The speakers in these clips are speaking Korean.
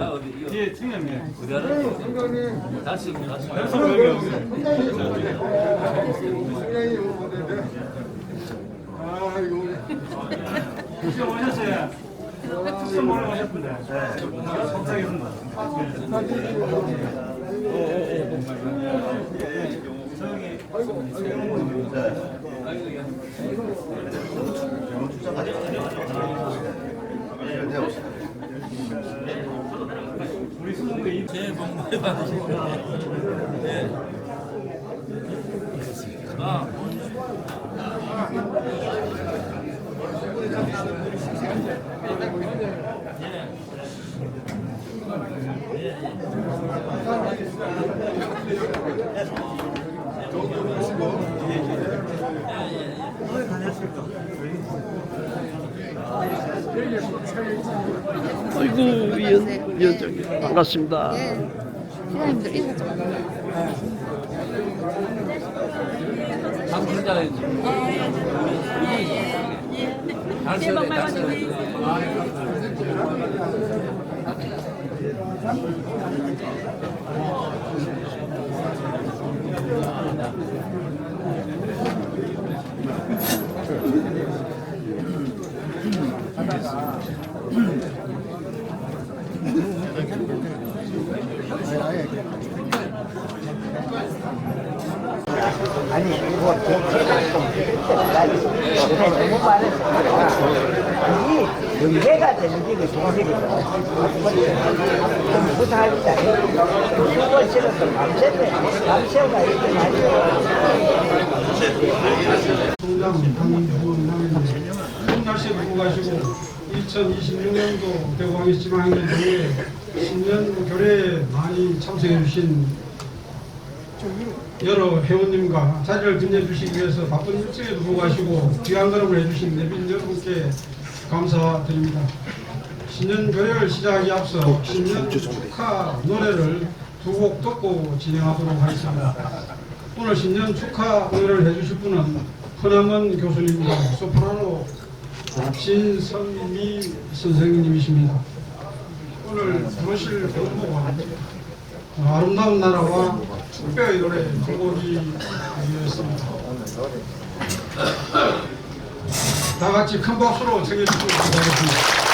아, 이거. 예, 팀장님. 하나? 다시, 다시. 여기 여기. 혹시 오셨어요? 특수 모르고 오셨는데. 속상했습니다. 우리 수능도 이 새해 복 많이 받으시고. 예. 아, 아이고 위원 위원장님 반갑습니다. 예. 시장님들 인사 좀. 돼, 잘 써야 돼. 아니 이거 제가 좀 너무 많아서 이 연계가 되는 게. 좀 부탁합니다. 두번 실어서 밤새네 밤새가 이렇게 많이 통장 한주남입니다. 날씨에 두고 가시고 2026년도 대광희 지방행정에 신년 교례에 많이 참석해 주신 여러 회원님과 자리를 빛내주시기 위해서 바쁜 일정에 두고 가시고 귀한 걸음을 해주신 내빈 여러분께 감사드립니다. 신년 교례를 시작하기 앞서 신년 축하 노래를 두 곡 듣고 진행하도록 하겠습니다. 오늘 신년 축하 노래를 해주실 분은 허남원 교수님과 소프라노 진선미 선생님이십니다. 오늘 부르실 곡은 아름다운 나라와 축배의 노래 되었습니다. 다 같이 큰 박수로 주시기 바라겠습니다.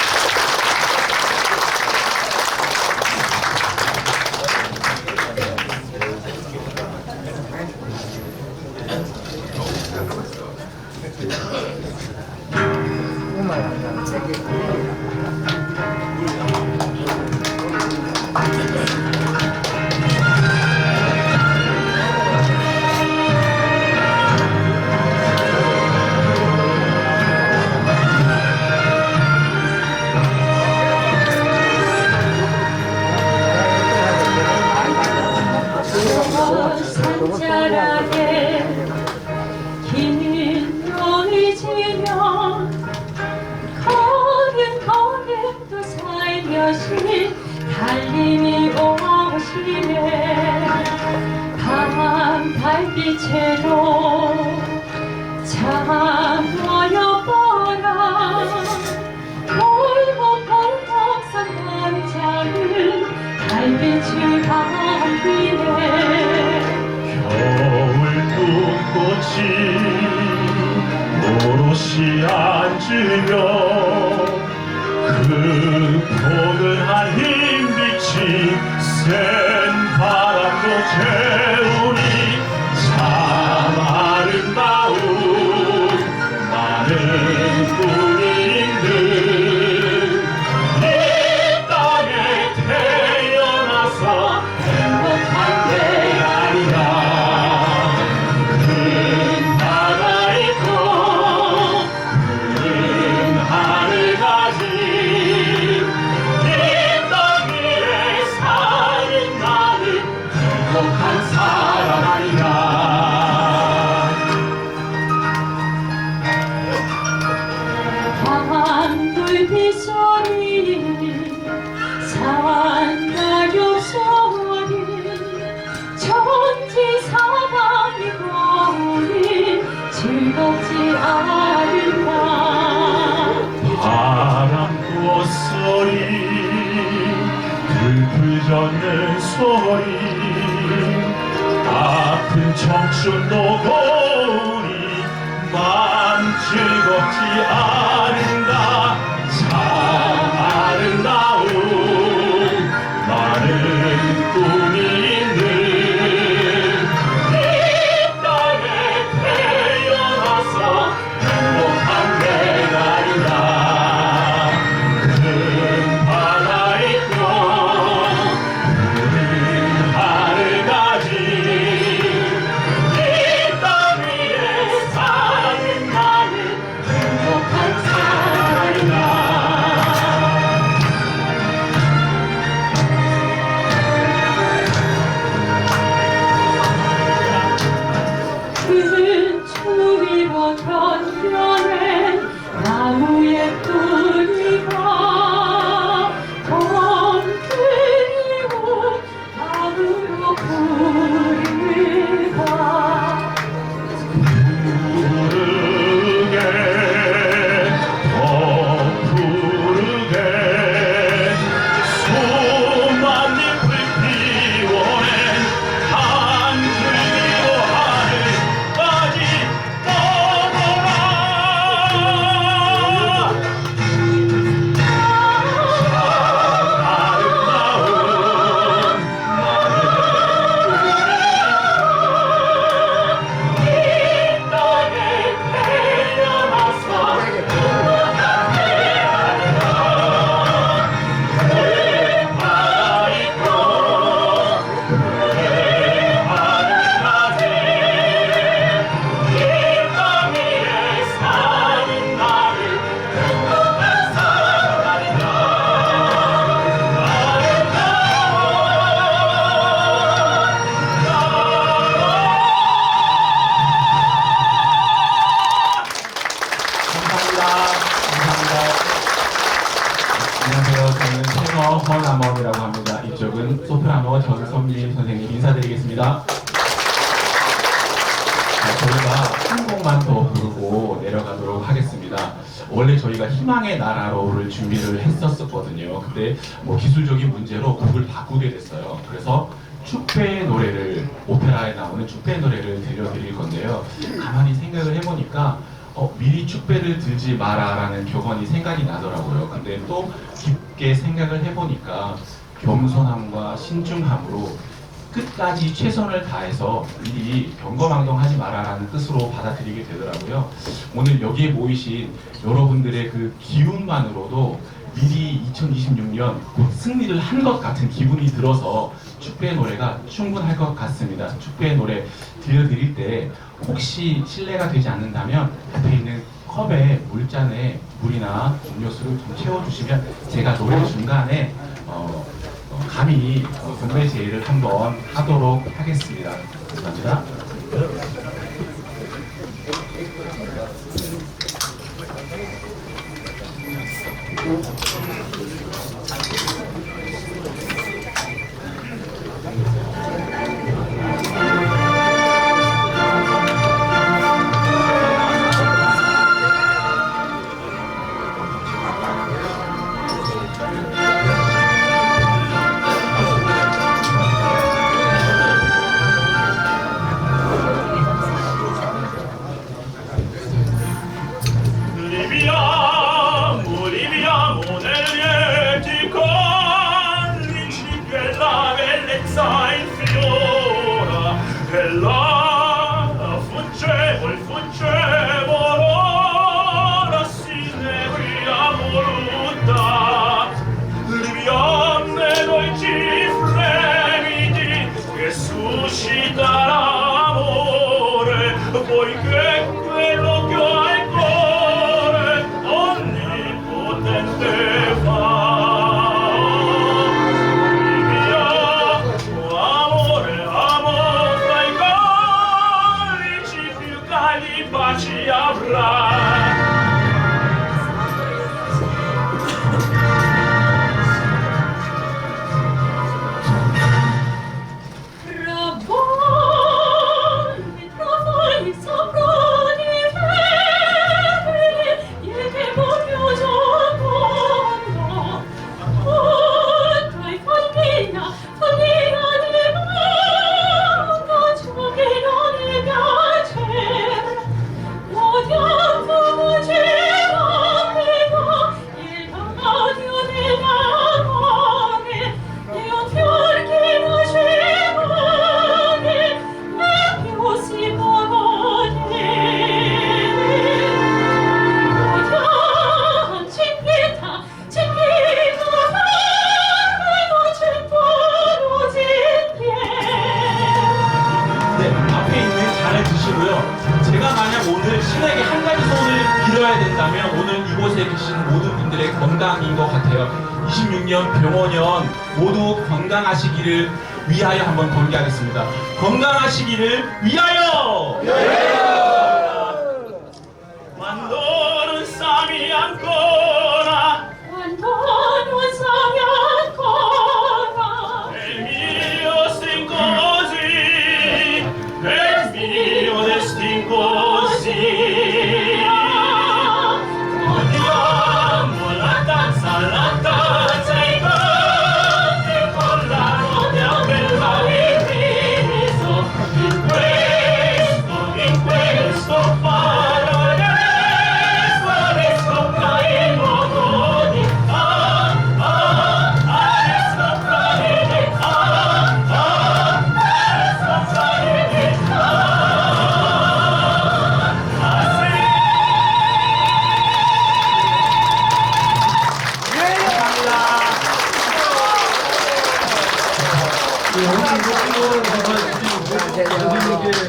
달빛에도 잠모여보라. 골목골목 산장은 달빛을 반기네 겨울 눈꽃이 오롯이 앉으며 그 포근한 흰빛이 센 청춘 노고리 마음 즐겁지 않은 소프라노 전선미 선생님 인사드리겠습니다. 자, 저희가 한 곡만 더 부르고 내려가도록 하겠습니다. 원래 저희가 희망의 나라로를 준비를 했었었거든요. 근데 뭐 기술적인 문제로 곡을 바꾸게 됐어요. 그래서 축배의 노래를 오페라에 나오는 축배의 노래를 들려드릴 건데요. 가만히 생각을 해보니까 어, 미리 축배를 들지 마라라는 격언이 생각이 나더라고요. 근데 또 깊게 생각을 해보니까 겸손함과 신중함으로 끝까지 최선을 다해서 미리 경거망동하지 마라라는 뜻으로 받아들이게 되더라고요. 오늘 여기에 모이신 여러분들의 그 기운만으로도 미리 2026년 곧 승리를 한 것 같은 기분이 들어서 축배의 노래가 충분할 것 같습니다. 축배의 노래 들려드릴 때 혹시 실례가 되지 않는다면 옆에 있는 컵에 물잔에 물이나 음료수를 좀 채워주시면 제가 노래 중간에 어, 어, 감히 어, 동네 제의를 한번 하도록 하겠습니다. 감사합니다. 모네 뭐 보이그 계신 모든 분들의 건강인 것 같아요. 26년 병원년 모두 건강하시기를 위하여 한번 공개하겠습니다. 건강하시기를 위하여! 만도는 쌈이 않거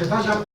예, 오